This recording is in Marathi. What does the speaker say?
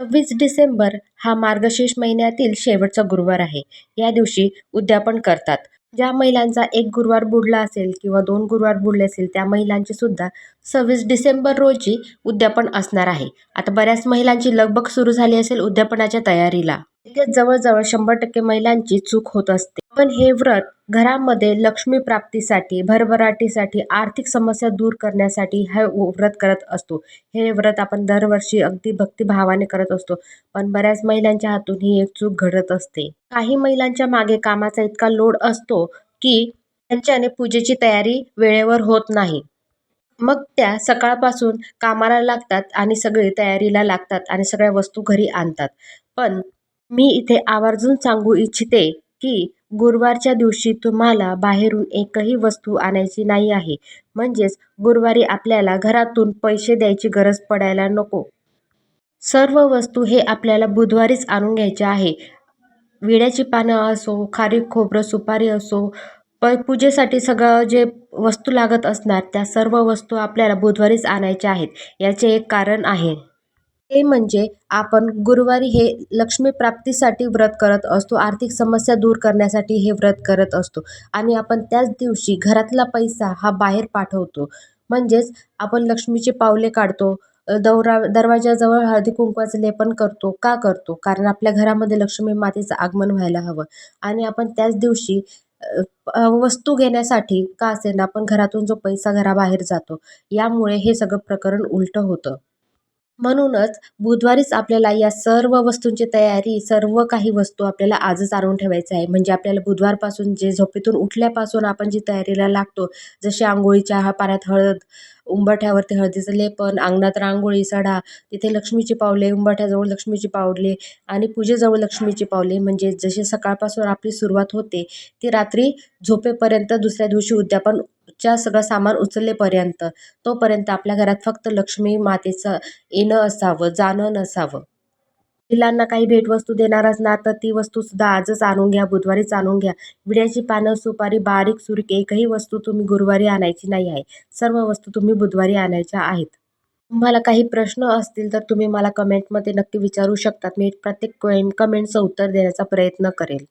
सव्वीस डिसेंबर हा मार्गशीर्ष महिन्यातील शेवटचा गुरुवार आहे. या दिवशी उद्यापन करतात. ज्या महिलांचा एक गुरुवार बुडला असेल किंवा दोन गुरुवार बुडले असेल त्या महिलांची सुद्धा सव्वीस डिसेंबर रोजी उद्यापन असणार आहे. आता बऱ्याच महिलांची लगबग सुरू झाली असेल उद्यापनाच्या तयारीला. इथे जवळजवळ शंभर टक्के महिलांची चूक होत असते. आपण हे व्रत घरामध्ये लक्ष्मी प्राप्तीसाठी भरभराटीसाठी आर्थिक समस्या दूर करण्यासाठी हे व्रत करत असतो. हे व्रत आपण दरवर्षी अगदी भक्तिभावाने करत असतो. पण बऱ्याच महिलांच्या हातून ही एक चूक घडत असते. काही महिलांच्या मागे कामाचा इतका लोड असतो की त्यांच्याने पूजेची तयारी वेळेवर होत नाही. मग त्या सकाळपासून कामाला लागतात आणि सगळी तयारीला लागतात आणि सगळ्या वस्तू घरी आणतात. पण मी इथे आवर्जून सांगू इच्छिते की गुरुवारच्या दिवशी तुम्हाला बाहेरून एकही वस्तू आणायची नाही आहे. म्हणजेच गुरुवारी आपल्याला घरातून पैसे द्यायची गरज पडायला नको. सर्व वस्तू हे आपल्याला बुधवारीच आणून घ्यायचे आहे. विड्याची पानं असो खारीक खोबरं सुपारी असो प पूजेसाठी सगळं जे वस्तू लागत असणार त्या सर्व वस्तू आपल्याला बुधवारीच आणायच्या आहेत. याचे एक कारण आहे. ते म्हणजे आपण गुरुवारी हे लक्ष्मी प्राप्तीसाठी व्रत करत असतो. आर्थिक समस्या दूर करण्यासाठी हे व्रत करत असतो. आणि आपण त्याच दिवशी घरातला पैसा हा बाहेर पाठवतो. म्हणजेच आपण लक्ष्मीचे पावले काढतो. दौरा दरवाजाजवळ हळदी कुंकवाचं लेपन करतो. का करतो? कारण आपल्या घरामध्ये लक्ष्मी मातेचं आगमन व्हायला हवं. आणि आपण त्याच दिवशी वस्तू घेण्यासाठी का असेना आपण घरातून जो पैसा घराबाहेर जातो. यामुळे हे सगळं प्रकरण उलटं होतं. म्हणूनच बुधवारीच आपल्याला या सर्व वस्तूंची तयारी सर्व काही वस्तू आपल्याला आजच आणून ठेवायचं आहे. म्हणजे आपल्याला बुधवारपासून जे झोपेतून उठल्यापासून आपण जी तयारीला लागतो जशी आंघोळीच्या हा पाण्यात हळद उंबरठ्यावरती हळदीचं लेपन अंगणात रांगोळी सडा तिथे लक्ष्मीची पावले उंबरठ्याजवळ लक्ष्मीची पावले आणि पूजेजवळ लक्ष्मीची पावले. म्हणजे जशी सकाळपासून आपली सुरुवात होते ती रात्री झोपेपर्यंत दुसऱ्या दिवशी उद्यापन च्या सगळं सामान उचललेपर्यंत तोपर्यंत आपल्या घरात फक्त लक्ष्मी मातेचं येणं असावं जाणं नसावं. पिलांना काही भेटवस्तू देणार असणार तर ती वस्तूसुद्धा आजच आणून घ्या बुधवारीच आणून घ्या. विड्याची पानं सुपारी बारीक सुरीक एकही वस्तू तुम्ही गुरुवारी आणायची नाही आहे. सर्व वस्तू तुम्ही बुधवारी आणायच्या आहेत. तुम्हाला काही प्रश्न असतील तर तुम्ही मला कमेंटमध्ये नक्की विचारू शकतात. मी प्रत्येक कमेंटचं उत्तर देण्याचा प्रयत्न करेल.